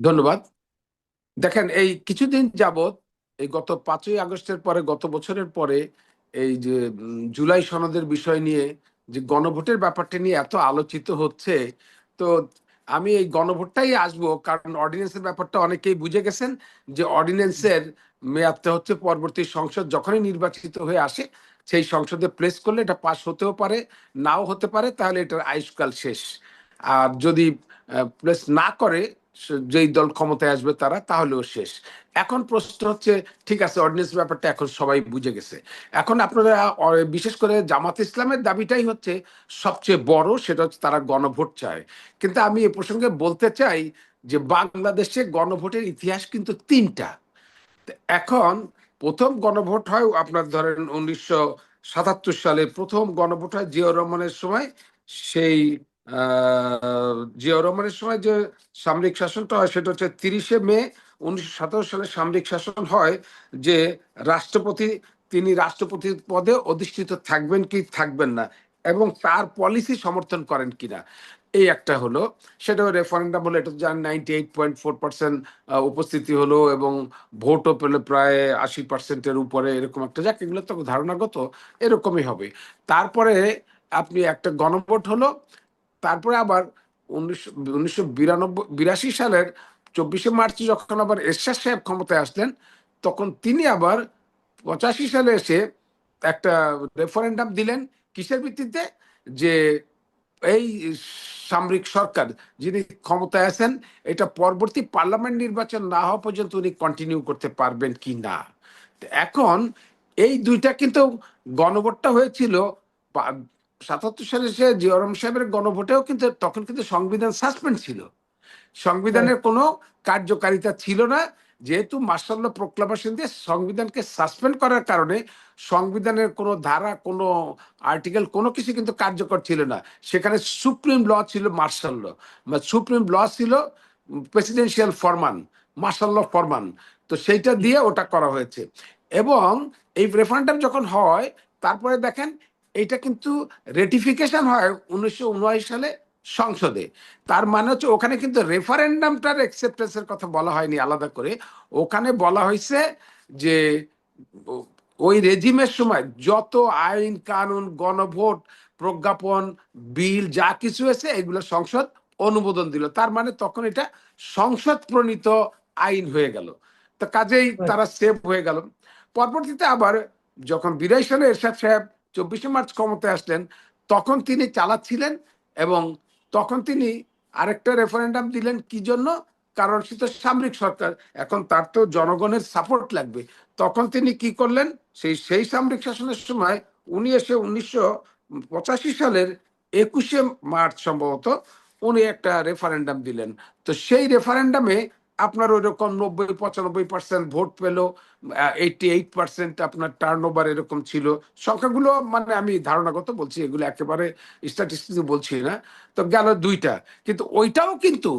ধন্যবাদ। দেখেন, এই কিছুদিন যাবত এই গত পাঁচই আগস্টের পরে, গত বছরের পরে, এই যে জুলাই সনদের বিষয় নিয়ে যে গণভোটের ব্যাপারটা নিয়ে এত আলোচিত হচ্ছে, তো আমি এই গণভোটটাই আসব, কারণ অর্ডিন্যান্সের ব্যাপারটা অনেকেই বুঝে গেছেন যে অর্ডিন্যান্সের মেয়াদটা হচ্ছে পরবর্তী সংসদ যখনই নির্বাচিত হয়ে আসে, সেই সংসদে প্লেস করলে এটা পাস হতেও পারে, নাও হতে পারে, তাহলে এটার আয়ুষ্কাল শেষ। আর যদি প্লেস না করে যেই দল ক্ষমতায় আসবে তারা, তাহলেও শেষ। এখন প্রশ্ন হচ্ছে, ঠিক আছে অর্ডিনেন্স ব্যাপারটা এখন সবাই বুঝে গেছে। এখন আপনারা বিশেষ করে জামাত ইসলামের দাবিটাই হচ্ছে, সবচেয়ে বড় সেটা হচ্ছে তারা গণভোট চায়। কিন্তু আমি এ প্রসঙ্গে বলতে চাই যে বাংলাদেশে গণভোটের ইতিহাস কিন্তু তিনটা। এখন প্রথম গণভোট হয় আপনার ধরেন উনিশশো সাতাত্তর সালে, প্রথম গণভোট হয় জিয়াউর রহমানের সময়, সেই জিয়াউর রহমানের সময় যে সামরিক শাসনটা হয়, সেটা হচ্ছে তিরিশে মে উনিশশো সাতাত্তর সালে সামরিক শাসন হয় যে রাষ্ট্রপতি, তিনি রাষ্ট্রপতি পদে অধিষ্ঠিত থাকবেন কি থাকবেন না এবং তার পলিসি সমর্থন করেন কিনা। এই একটা হলো। সেটা রেফারেন্ডাম হলো, এটা জান ninety eight point four percent উপস্থিতি হলো এবং ভোটও পেলে প্রায় আশি পার্সেন্টের উপরে, এরকম একটা যাক, এগুলো তো ধারণাগত, এরকমই হবে। তারপরে আপনি একটা গণভোট হলো তারপরে আবার উনিশশো বিরাশি সালের চব্বিশে মার্চে যখন আবার এরশাদ সাহেব ক্ষমতায় আসলেন, তখন তিনি আবার পঁচাশি সালে এসে একটা রেফারেন্ডাম দিলেন। কিসের ভিত্তিতে? যে এই সামরিক সরকার যিনি ক্ষমতায় আছেন, এটা পরবর্তী পার্লামেন্ট নির্বাচন না হওয়া পর্যন্ত উনি কন্টিনিউ করতে পারবেন কি না? এখন এই দুইটা কিন্তু গণভোটটা হয়েছিল সাতাত্তর সালে সে জিয়রম সাহেবের গণভোটেও কিন্তু তখন কিন্তু সংবিধান সাসপেন্ড ছিল। সংবিধানের কোনো কার্যকারিতা ছিল না। যেহেতু মার্শাল প্রোক্লামেশন দিয়ে সংবিধানকে সাসপেন্ড করার কারণে সংবিধানের কোনো ধারা কোনো আর্টিকেল কোনো কিছু কিন্তু কার্যকর ছিল না। সেখানে সুপ্রিম ল ছিল মার্শাল ল। সুপ্রিম ল ছিল প্রেসিডেন্সিয়াল ফরমান মার্শাল ল ফরমান তো সেইটা দিয়ে ওটা করা হয়েছে। এবং এই রেফারেন্ডাম যখন হয় তারপরে দেখেন এইটা কিন্তু রেটিফিকেশন হয় উনিশশো সালে সংসদে। তার মানে হচ্ছে ওখানে কিন্তু রেফারেন্ডামটার অ্যাকসেপ্টেন্সের কথা বলা হয়নি আলাদা করে। ওখানে বলা হয়েছে যে ওই রেজিমের সময় যত আইন কানুন গণভোট প্রজ্ঞাপন বিল যা কিছু আছে এগুলো সংসদ অনুমোদন দিল। তার মানে তখন এটা সংসদ প্রণীত আইন হয়ে গেল। তো কাজেই তারা সেফ হয়ে গেল। পরবর্তীতে আবার যখন বিরাই সালে এরশাদ সাহেব চব্বিশে মার্চ ক্ষমতায় আসলেন, তখন তিনি চালাচ্ছিলেন এবং তখন তিনি আরেকটা রেফারেন্ডাম দিলেন। কি জন্য? কারণ সে তো সামরিক সরকার, এখন তার তো জনগণের সাপোর্ট লাগবে। তখন তিনি কি করলেন? সেই সেই সামরিক শাসনের সময় উনি এসে উনিশশো পঁচাশি সালের একুশে মার্চ সম্ভবত উনি একটা রেফারেন্ডাম দিলেন। তো সেই রেফারেন্ডামে আপনার ওইরকম নব্বই, পঁচানব্বই পার্সেন্ট ভোট পেল এইটি এইট পার্সেন্ট আপনার টার্ন ওভার এরকম ছিল। সংখ্যাগুলো মানে আমি ধারণাগত বলছি, এগুলো একেবারে স্ট্যাটিস্টিক্স বলছি না। তো গেল দুইটা। কিন্তু ওইটাও কিন্তু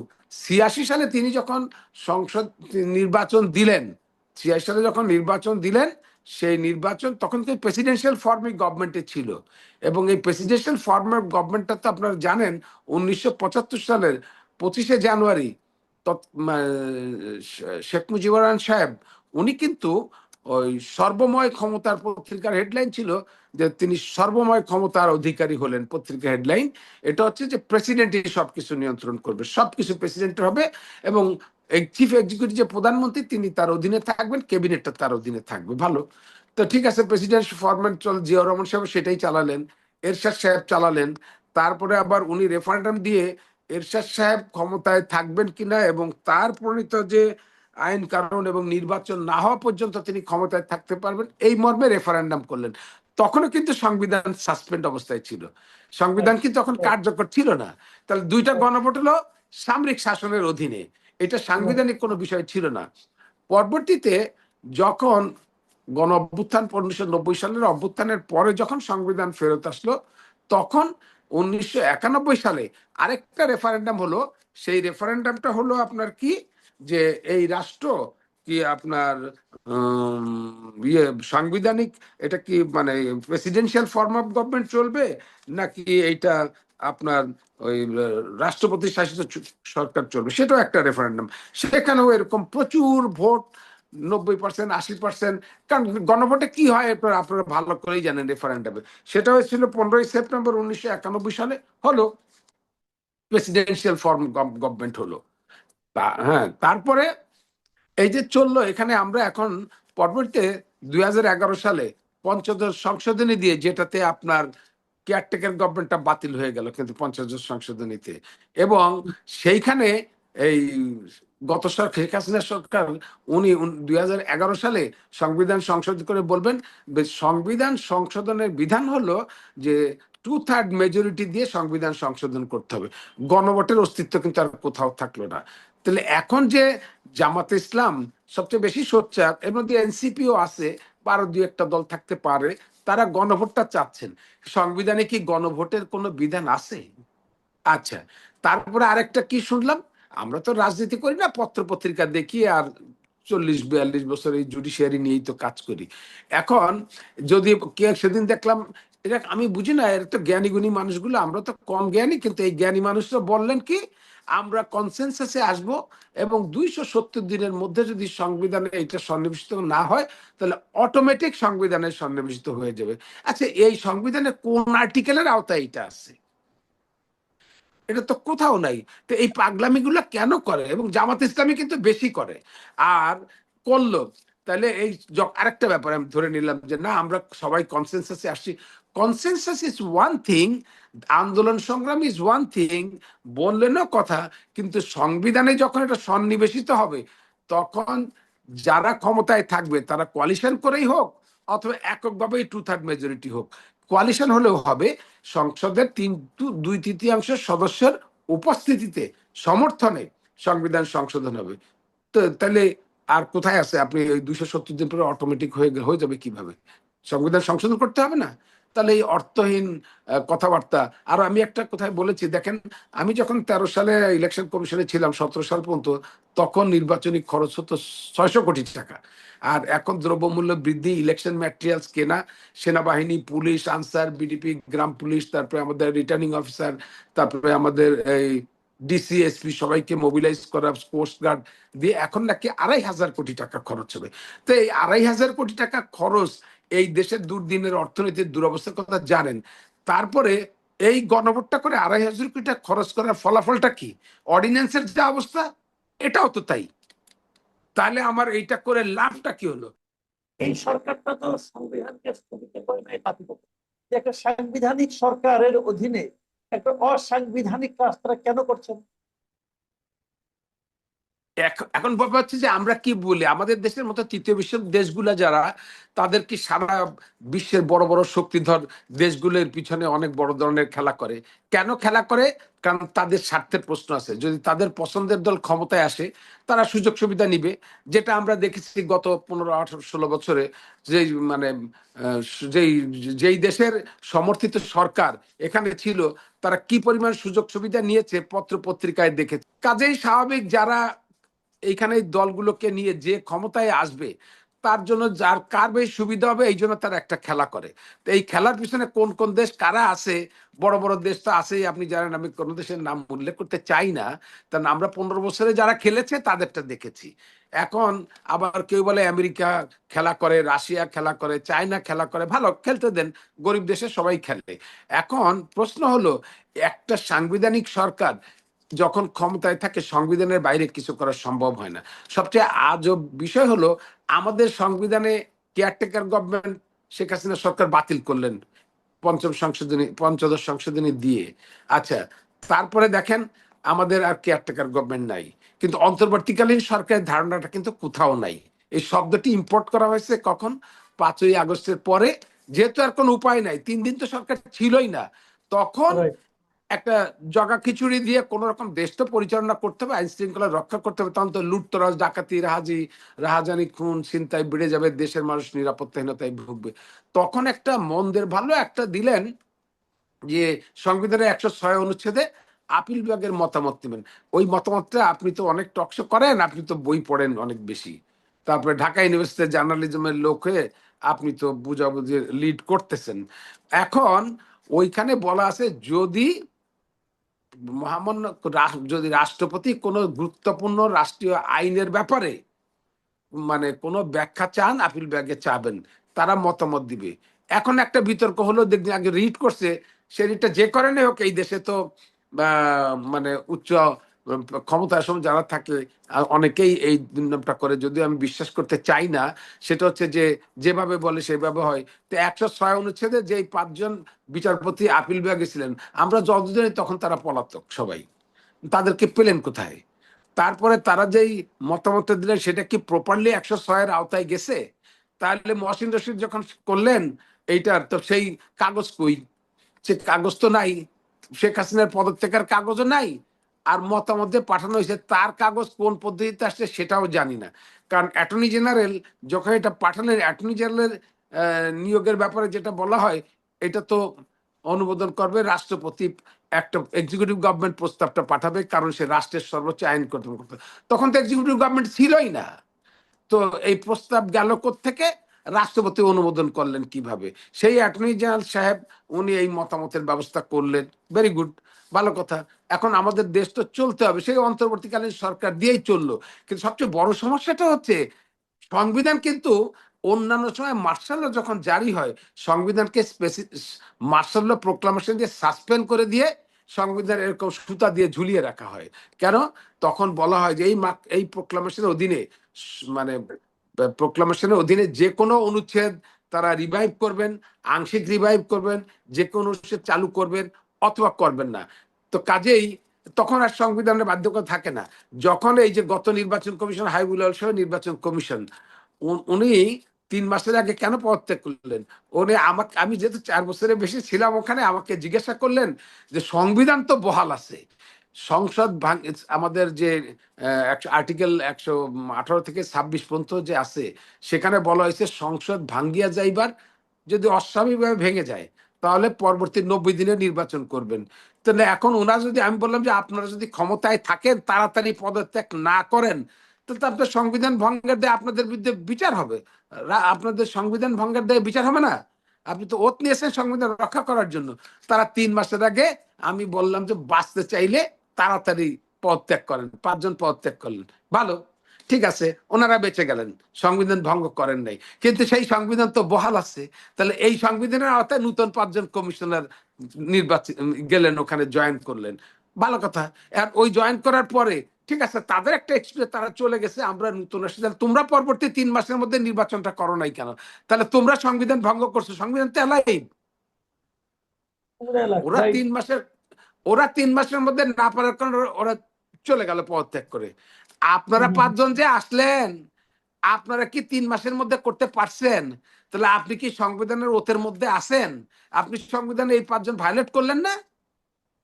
ছিয়াশি সালে তিনি যখন সংসদ নির্বাচন দিলেন, ছিয়াশি সালে যখন নির্বাচন দিলেন, সেই নির্বাচন তখন তো প্রেসিডেন্সিয়াল ফর্মে গভর্নমেন্টে ছিল। এবং এই প্রেসিডেন্সিয়াল ফর্মের গভর্নমেন্টটা তো আপনারা জানেন, উনিশশো পঁচাত্তর সালের পঁচিশে জানুয়ারি শেখ মুজিবুর রহমান সাহেব, উনি কিন্তু ওই সর্বময় ক্ষমতার পত্রিকার হেডলাইন ছিল যে তিনি সর্বময় ক্ষমতার অধিকারী হলেন পত্রিকার হেডলাইন। এটা হচ্ছে যে প্রেসিডেন্টই সবকিছু নিয়ন্ত্রণ করবে, সবকিছু প্রেসিডেন্ট হবে এবং চিফ এক্সিকিউটিভ যে প্রধানমন্ত্রী, তিনি তার অধীনে থাকবেন, ক্যাবিনেটটা তার অধীনে থাকবে, ভালো। তো ঠিক আছে, প্রেসিডেন্ট ফরম্যাট চল জিয়াউর রহমান সাহেব সেটাই চালালেন, এরশাদ সাহেব চালালেন, তারপরে আবার উনি রেফারেন্ডাম দিয়ে এরশাদ সাহেব ক্ষমতায় থাকবেন কিনা এবং তার প্রণীত যে আইন কানুন এবং নির্বাচন না হওয়া পর্যন্ত তিনি ক্ষমতায় থাকতে পারবেন এই মর্মে রেফারেন্ডাম করলেন। তখনও কিন্তু সংবিধান সাসপেন্ড অবস্থায় ছিল। সংবিধান কিন্তু তখন কার্যকর ছিল না? তাহলে দুইটা গণভোট হলো সামরিক শাসনের অধীনে। এটা সাংবিধানিক কোনো বিষয় ছিল না। পরবর্তীতে যখন গণ অভ্যুত্থান উনিশশো নব্বই সালের অভ্যুত্থানের পরে যখন সংবিধান ফেরত আসলো তখন উনিশশো একানব্বই সালে আরেকটা রেফারেন্ডাম হলো। সেই রেফারেন্ডামটা হলো আপনার কি? যে এই রাষ্ট্র কি আপনার ইয়ে সাংবিধানিক এটা কি মানে প্রেসিডেন্সিয়াল ফর্ম অফ গভর্নমেন্ট চলবে? নাকি এইটা আপনার ওই রাষ্ট্রপতি শাসিত সরকার চলবে? সেটাও একটা রেফারেন্ডাম সেখানেও এরকম প্রচুর ভোট নব্বই পার্সেন্ট আশি পার্সেন্ট কারণ গণভোটে কি হয় আপনারা ভালো করেই জানেন রেফারেন্ডামে সেটা হয়েছিল পনেরোই সেপ্টেম্বর উনিশশো একানব্বই সালে। হলো প্রেসিডেন্সিয়াল ফর্ম গভর্নমেন্ট হলো। তা- হ্যাঁ তারপরে এই যে চলল, এখানে আমরা এখন পরবর্তীতে দুই সালে পঞ্চদশ সংশোধনী দিয়ে যেটাতে আপনার কেয়ারটেকার গভর্নমেন্টটা বাতিল হয়ে গেল কিন্তু পঞ্চদশ সংশোধনীতে। এবং সেইখানে এই গত সরকার শেখ হাসিনা সরকার, উনি দুই হাজার এগারো সালে সংবিধান সংশোধন করে বলবেন সংবিধান সংশোধনের বিধান হলো যে টু থার্ড মেজরিটি দিয়ে সংবিধান সংশোধন করতে হবে। গণভোটের অস্তিত্ব কিন্তু আর কোথাও থাকল না। তাহলে এখন যে জামাতে ইসলাম সবচেয়ে বেশি সোচ্চার, এর মধ্যে এনসিপিও আছে বা আরও দুই একটা দল থাকতে পারে, তারা গণভোটটা চাচ্ছেন। সংবিধানে কি গণভোটের কোনো বিধান আছে? আচ্ছা তারপরে আরেকটা কি শুনলাম? আমরা তো রাজনীতি করি না পত্র পত্রিকা দেখি আর চল্লিশ, বিয়াল্লিশ বছর এই জুডিশিয়ারি নিয়েই তো কাজ করি। এখন যদি সেদিন দেখলাম, এটা আমি বুঝি না, এর তো জ্ঞানী গুণী মানুষগুলো, আমরা তো কম জ্ঞানী, কিন্তু এই জ্ঞানী মানুষরা বললেন কি, আমরা কনসেনসাসে আসব এবং দুইশো সত্তর দিনের মধ্যে যদি সংবিধানে এটা সন্নিবেশিত না হয়, তাহলে অটোমেটিক সংবিধানে সন্নিবেশিত হয়ে যাবে। আচ্ছা এই সংবিধানে কোন আর্টিকেলের আওতায় এটা আছে? এটা তো কোথাও নাই। তো এই পাগলামিগুলো কেন করে? এবং জামাত ইসলামী কিন্তু বেশি করে। আর করল। তাহলে এই আরেকটা ব্যাপার আমি ধরে নিলাম যে, না, আমরা সবাই কনসেনসাসে আসছি। কনসেনসাস ইজ ওয়ান থিং আন্দোলন সংগ্রাম ইজ ওয়ান থিং বললেনও কথা, কিন্তু সংবিধানে যখন এটা সন্নিবেশিত হবে, তখন যারা ক্ষমতায় থাকবে, তারা কোয়ালিশন করেই হোক, অথবা এককভাবেই টু থার্ড মেজরিটি হোক। কোয়ালিশন হলেও হবে, সংসদের তিন দুই তৃতীয়াংশ সদস্যের উপস্থিতিতে সমর্থনে সংবিধান সংশোধন হবে। তো তাহলে আর কোথায় আছে? আপনি ওই দুইশো সত্তর দিন পরে অটোমেটিক হয়ে হয়ে যাবে কীভাবে? সংবিধান সংশোধন করতে হবে না? তাহলে এই অর্থহীন কথাবার্তা। আর আমি একটা কোথায় বলেছি, দেখেন, আমি যখন তেরো সালে ইলেকশন কমিশনে ছিলাম, সতেরো সাল পর্যন্ত, তখন নির্বাচনী খরচ হতো ছয়শো কোটি টাকা। আর এখন দ্রব্যমূল্য বৃদ্ধি ইলেকশন ম্যাটেরিয়ালস কেনা, সেনাবাহিনী, পুলিশ, আনসার বিডিপি গ্রাম পুলিশ, তারপরে আমাদের রিটার্নিং অফিসার তারপরে আমাদের এই ডিসিএসপি সবাইকে মোবিলাইজ করা কোস্ট গার্ড দিয়ে এখন নাকি আড়াই হাজার কোটি টাকা খরচ হবে। তো এই আড়াই হাজার কোটি টাকা খরচ এই দেশের দুর্দিনের অর্থনীতির দুরবস্থার কথা জানেন। তারপরে এই গণভোটটা করে আড়াই হাজার কোটি টাকা খরচ করার ফলাফলটা কি? অর্ডিন্যান্সের যে অবস্থা, এটাও তো তাই। তাহলে আমার এইটা করে লাভটা কি হলো? এই সরকারটা তো সংবিধানকে স্থগিত করে নাই একটা সাংবিধানিক সরকারের অধীনে একটা অসাংবিধানিক কাজ তারা কেন করছেন? এখন ব্যাপার হচ্ছে যে আমরা কি বলি? আমাদের দেশের মতো তৃতীয় বিশ্বের দেশগুলো যারা, তাদের কি সারা বিশ্বের বড় বড় শক্তিধর দেশগুলোর পিছনে অনেক বড় ধরনের খেলা করে? কেন খেলা করে? কারণ তাদের স্বার্থের প্রশ্ন আছে। যদি তাদের পছন্দের দল ক্ষমতায় আসে, তারা সুযোগ সুবিধা নিবে। যেটা আমরা দেখেছি গত পনেরো, আঠারো, ষোলো বছরে যেই মানে যেই যেই দেশের সমর্থিত সরকার এখানে ছিল, তারা কি পরিমাণ সুযোগ সুবিধা নিয়েছে পত্র পত্রিকায় দেখে কাজেই স্বাভাবিক যারা এইখানে এই দলগুলোকে নিয়ে যে ক্ষমতায় আসবে, তার জন্য যার কার বেশি সুবিধা হবে, এই জন্য তারা একটা খেলা করে। তো এই খেলার পিছনে কোন কোন দেশ কারা আছে, বড় বড় দেশ তো আছেই, আপনি জানেন আমি কোনো দেশের নাম উল্লেখ করতে চাই না। কারণ আমরা পনেরো বছরে যারা খেলেছে, তাদেরটা দেখেছি। এখন আবার কেউ বলে আমেরিকা খেলা করে, রাশিয়া খেলা করে, চায়না খেলা করে, ভালো, খেলতে দেন, গরিব দেশে সবাই খেলে। এখন প্রশ্ন হলো, একটা সাংবিধানিক সরকার যখন ক্ষমতায় থাকে, সংবিধানের বাইরে কিছু করা সম্ভব হয় না। সবচেয়ে আজব বিষয় হলো, আমাদের সংবিধানে কেয়ারটেকার গভর্নমেন্ট শেখ হাসিনা সরকার বাতিল করলেন পঞ্চম সংশোধনী, পঞ্চদশ সংশোধনী দিয়ে। আচ্ছা তারপরে দেখেন, আমাদের আর কেয়ারটেকার গভর্নমেন্ট নাই। কিন্তু অন্তর্বর্তীকালীন সরকারের ধারণাটা কিন্তু কোথাও নাই। এই শব্দটি ইম্পোর্ট করা হয়েছে কখন? পাঁচই আগস্টের পরে। যেহেতু আর কোনো উপায় নাই, তিন দিন তো সরকার ছিলই না। তখন একটা জগা খিচুড়ি দিয়ে কোন রকম দেশ তো পরিচালনা করতে হবে, আইন শৃঙ্খলা রক্ষা করতে হবে, তখন তো লুটতরাজ, ডাকাতি, রাহাজি, রাহাজানি খুন চিন্তায় বেড়ে যাবে, দেশের মানুষ নিরাপত্তাহীনতায় ভুগবে। তখন একটা মন্দের ভালো একটা দিলেন যে সংবিধানের একশো ছয় অনুচ্ছেদে আপিল বিভাগের মতামত নেবেন। ওই মতামতটা আপনি তো অনেক টকশো করেন, আপনি তো বই পড়েন অনেক বেশি। তারপরে ঢাকা ইউনিভার্সিটির জার্নালিজমের লোক হয়ে আপনি তো বুঝাবুঝি লিড করতেছেন। এখন ওইখানে বলা আছে যদি মহামান্য যদি রাষ্ট্রপতি কোনো গুরুত্বপূর্ণ রাষ্ট্রীয় আইনের ব্যাপারে মানে কোনো ব্যাখ্যা চান, আপিল ব্যাগে চাবেন, তারা মতামত দিবে। এখন একটা বিতর্ক হলো, দেখবেন আগে রিট করছে, সে রিটটা যে করেনি হোক, এই দেশে তো মানে উচ্চ ক্ষমতার সময় যারা থাকে অনেকেই এই দুর্নামটা করে। যদিও আমি বিশ্বাস করতে চাই না, সেটা হচ্ছে যে, যেভাবে বলে সেভাবে হয়। তো একশো ছয় অনুচ্ছেদে যে পাঁচজন বিচারপতি আপিল বিভাগে ছিলেন, আমরা যতদিনই তখন তারা পলাতক সবাই। তাদেরকে পেলেন কোথায়? তারপরে তারা যেই মতামত দিলেন, সেটা কি প্রপারলি একশো ছয়ের আওতায় গেছে? তাহলে মহসিন রশিদ যখন করলেন, এইটার তো সেই কাগজ কই? সে কাগজ তো নাই। শেখ হাসিনার পদত্যাগের কাগজও নাই। আর মতামত যে পাঠানো হয়েছে, তার কাগজ কোন পদ্ধতিতে আসছে সেটাও জানি না। কারণ অ্যাটর্নি জেনারেল যখন এটা পাঠালেন অ্যাটর্নি জেনারেলের নিয়োগের ব্যাপারে যেটা বলা হয়, এটা তো অনুমোদন করবে রাষ্ট্রপতি, একটা এক্সিকিউটিভ গভর্নমেন্ট প্রস্তাবটা পাঠাবে, কারণ সে রাষ্ট্রের সর্বোচ্চ আইন কর্তৃপক্ষ। তখন তো এক্সিকিউটিভ গভর্নমেন্ট ছিলই না। তো এই প্রস্তাব গেল থেকে রাষ্ট্রপতি অনুমোদন করলেন কীভাবে? সেই অ্যাটর্নি জেনারেল সাহেব, উনি এই মতামতের ব্যবস্থা করলেন। ভেরি গুড ভালো কথা। এখন আমাদের দেশ তো চলতে হবে। সেই অন্তর্বর্তীকালীন সরকার দিয়েই চলল। কিন্তু সবচেয়ে বড় সমস্যাটা হচ্ছে, সংবিধান কিন্তু অন্যান্য সময় মার্শাল যখন জারি হয়, সংবিধানকে মার্শাল ল প্রোক্লামেশন দিয়ে সাসপেন্ড করে দিয়ে সংবিধান এরকম সুতা দিয়ে ঝুলিয়ে রাখা হয়। কেন? তখন বলা হয় যে এই এই প্রোক্লামেশনের অধীনে মানে প্রোক্লামেশনের অধীনে যে কোনো অনুচ্ছেদ তারা রিভাইভ করবেন, আংশিক রিভাইভ করবেন যে কোনো অনুচ্ছেদ চালু করবেন অথবা করবেন না। তো কাজেই তখন আর সংবিধানের বাধ্যকতা থাকে না। যখন এই যে গত নির্বাচন কমিশন হাইবুল সহ নির্বাচন কমিশন উনি তিন মাসের আগে কেন পদত্যাগ করলেন? উনি আমাকে, আমি যেহেতু চার বছরের বেশি ছিলাম ওখানে, আমাকে জিজ্ঞাসা করলেন যে সংবিধান তো বহাল আছে। সংসদ ভাঙ আমাদের যে একশো আর্টিকেল একশো আঠারো থেকে ছাব্বিশ পর্যন্ত যে আছে, সেখানে বলা হয়েছে সংসদ ভাঙ্গিয়া যাইবার যদি অস্বাভাবিকভাবে ভেঙে যায়, তাহলে পরবর্তী নব্বই দিনে নির্বাচন করবেন। তাহলে এখন ওনারা যদি, আমি বললাম যে আপনারা যদি ক্ষমতায় থাকেন, তাড়াতাড়ি পদত্যাগ না করেন, তাহলে তো আপনার সংবিধান ভঙ্গের দেয় আপনাদের বিরুদ্ধে বিচার হবে। আপনাদের সংবিধান ভঙ্গের দেয় বিচার হবে না? আপনি তো ওত নিয়েছেন সংবিধান রক্ষা করার জন্য। তারা তিন মাসের আগে আমি বললাম যে বাঁচতে চাইলে তাড়াতাড়ি পদত্যাগ করেন পাঁচজন পদত্যাগ করলেন। ভালো ঠিক আছে ওনারা বেঁচে গেলেন সংবিধান ভঙ্গ করেন নাই। কিন্তু সেই সংবিধান তো বহাল আছে তাহলে এই সংবিধানের আওতায় নূতন পাঁচজন কমিশনার নির্বাচন গেলেন ওখানে জয়েন করলেন। ভালো কথা আর ওই জয়েন করার পরে ঠিক আছে তাদের একটা এক্সপিরিয়েন্স তারা চলে গেছে আমরা নতুন আসছি তাহলে তোমরা পরবর্তী তিন মাসের মধ্যে নির্বাচনটা করো নাই কেন? তাহলে তোমরা সংবিধান ভঙ্গ করছ সংবিধান তো এলাই ওরা তিন মাসের ওরা তিন মাসের মধ্যে না পারার কারণে ওরা- চলে গেল পদত্যাগ করে। আপনারা পাঁচজন যে আসলেন আপনারা কি তিন মাসের মধ্যে করতে পারছেন? তাহলে আপনি কি সংবিধানের ওতের মধ্যে আছেন? আপনি সংবিধানে এই পাঁচজন ভায়োলেট করলেন না?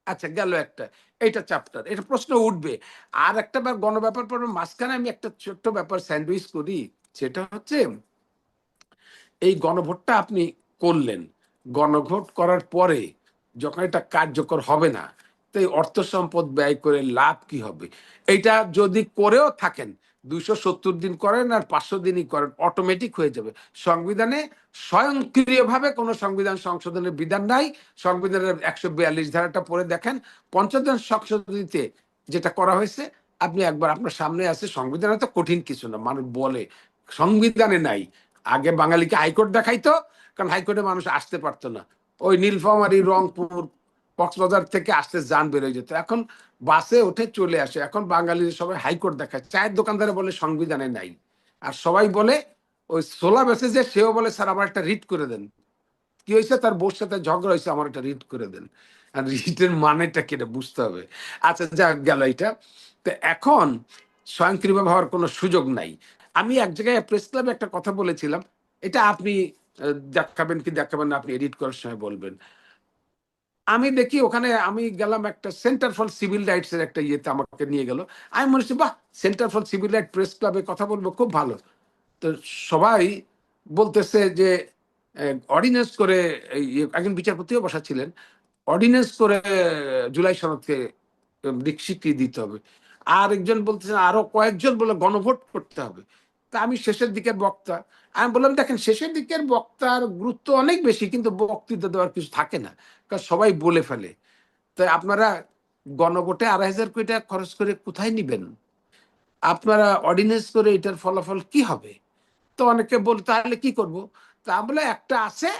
আচ্ছা গেল একটা। এইটা চ্যাপ্টার এটা প্রশ্ন উঠবে। আর একটা বার গণব্যাপার পর্বের মাঝখানে আমি একটা ছোট্ট ব্যাপার স্যান্ডউইচ করি। সেটা হচ্ছে এই গণভোটটা আপনি করলেন। গণভোট করার পরে যখন এটা কার্যকর হবে না, তো এই অর্থ সম্পদ ব্যয় করে লাভ কি হবে? এটা যদি করেও থাকেন, দুইশো সত্তর দিন করেন আর পাঁচশো দিনই করেন অটোমেটিক হয়ে যাবে। সংবিধানে স্বয়ংক্রিয়ভাবে কোনো সংবিধান সংশোধনের বিধান নাই। সংবিধানের একশো বিয়াল্লিশ ধারাটা পড়ে দেখেন, পঞ্চদশ সংশোধনীতে যেটা করা হয়েছে, আপনি একবার আপনার সামনে আছে, সংবিধানে তো কঠিন কিছু না, মানুষ বলে, সংবিধানে নাই। আগে বাঙালিকে হাইকোর্ট দেখাইতো, কারণ হাইকোর্টে মানুষ আসতে পারতো না। ওই নীলফামারি, রংপুর, কক্সবাজার থেকে আসতে যান বেরোয় যেত। এখন বাসে উঠে চলে আসে। এখন বাঙালির সবাই হাইকোর্ট দেখায়। চায়ের দোকানদারে বলে, সংবিধানে নাই। আর সবাই বলে, ওই সোলা মেসেজে সেও বলে, স্যার, আমার একটা রিট করে দেন। কি হয়েছে? তার বউর সাথে ঝগড়া হয়েছে, আমার একটা রিট করে দেন। আর রিটের মানেটা কেটে বুঝতে হবে। আচ্ছা যা গেল এটা। তো এখন স্বয়ংক্রিয়ভাবে হওয়ার কোনো সুযোগ নাই। আমি এক জায়গায় প্রেস ক্লাবে একটা কথা বলেছিলাম। এটা আপনি দেখাবেন কি দেখাবেন আপনি এডিট করার সময় বলবেন। আমি দেখি ওখানে আমি গেলাম একটা সেন্টার ফর সিভিল রাইটস এর একটা ইয়েতে আমাকে নিয়ে গেল। আমি মনে হচ্ছে, বাহ centre for civil right press ক্লাবে কথা বলব, খুব ভালো। তো সবাই বলতেছে যে অর্ডিন্যান্স করে ইয়ে- একজন বিচারপতিও বসা ছিলেন অর্ডিন্যান্স করে জুলাই সনদকে স্বীকৃতি দিতে হবে। আর একজন বলতেছেন আরও কয়েকজন বলে গণভোট করতে হবে। তা আমি শেষের দিকের বক্তা। আমি বললাম, দেখেন, শেষের দিকের বক্তার গুরুত্ব অনেক বেশি, কিন্তু বক্তৃতা দেওয়ার কিছু থাকে না, কারণ সবাই বলে ফেলে। তাই আপনারা গণভোটে আড়াই হাজার কোটি টাকা খরচ করে কোথায় নিবেন? আপনারা অর্ডিনেন্স করে এটার ফলাফল কি হবে? তো অনেকে বল, তাহলে কি করব? তা বলে একটা আছে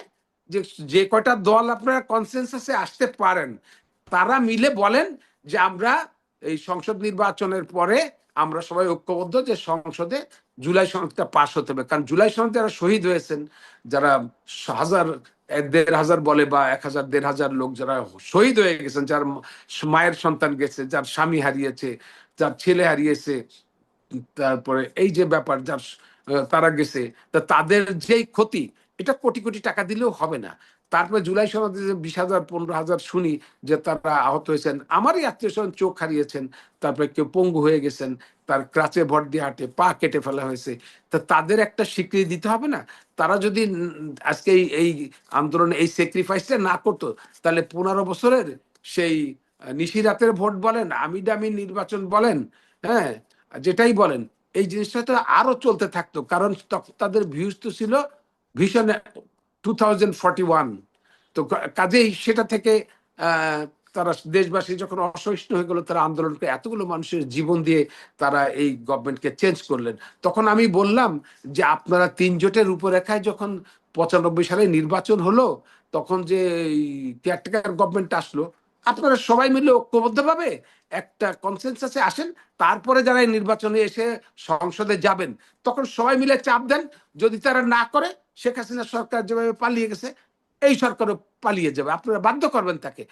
যে যে কয়টা দল আপনারা কনসেন্সাসে আসতে পারেন, তারা মিলে বলেন যে আমরা এই সংসদ নির্বাচনের পরে আমরা সবাই ঐক্যবদ্ধ যে সংসদে জুলাই সনদটা পাশ হতে হবে। কারণ জুলাই সনদে যারা শহীদ হয়েছেন, যারা হাজার দেড় হাজার বলে বা এক হাজার, দেড় হাজার লোক যারা শহীদ হয়ে গেছেন, যার মায়ের সন্তান গেছে, যার স্বামী হারিয়েছে, যার ছেলে হারিয়েছে, তারপরে এই যে ব্যাপার যার, তারা গেছে, তা তাদের যেই ক্ষতি, এটা কোটি কোটি টাকা দিলেও হবে না। তারপরে জুলাই সনদে যে বিশ হাজার, পনেরো হাজার শুনি যে তারা আহত হয়েছেন, আমারই আত্মীয় স্বজন চোখ হারিয়েছেন, তারপরে কেউ পঙ্গু হয়ে গেছেন, তার ক্রাচে ভর দিয়ে হাঁটে, পা কেটে ফেলা হয়েছে। তা তাদের একটা স্বীকৃতি দিতে হবে না? তারা যদি আজকে এই- আন্দোলনে এই স্যাক্রিফাইসটা না করতো, তাহলে পনেরো বছরের সেই নিশিরাতের ভোট বলেন আমি ডামি নির্বাচন বলেন হ্যাঁ যেটাই বলেন, এই জিনিসটা তো আরও চলতে থাকতো। কারণ তখন তাদের ভিউজ তো ছিল ভীষণ টু তো কাজেই সেটা থেকে তারা দেশবাসী যখন অসহিষ্ণু হয়ে গেল, তারা আন্দোলনকে এতগুলো মানুষের জীবন দিয়ে তারা এই গভর্নমেন্টকে চেঞ্জ করলেন। তখন আমি বললাম যে আপনারা তিন জোটের রূপরেখায় যখন পঁচানব্বই সালে নির্বাচন হলো, তখন যে কেয়ারটেকার গভর্নমেন্ট আসলো, আপনারা সবাই মিলে ঐক্যবদ্ধভাবে একটা কনসেন্সাসে আসেন, তারপরে যারা নির্বাচনে এসে সংসদে যাবেন, তখন সবাই মিলে চাপ দেন, যদি তারা না করে শেখ হাসিনা সরকার যেভাবে পালিয়ে গেছে এই সরকারও পালিয়ে যাবে। আপনারা বাধ্য করবেন তাকে।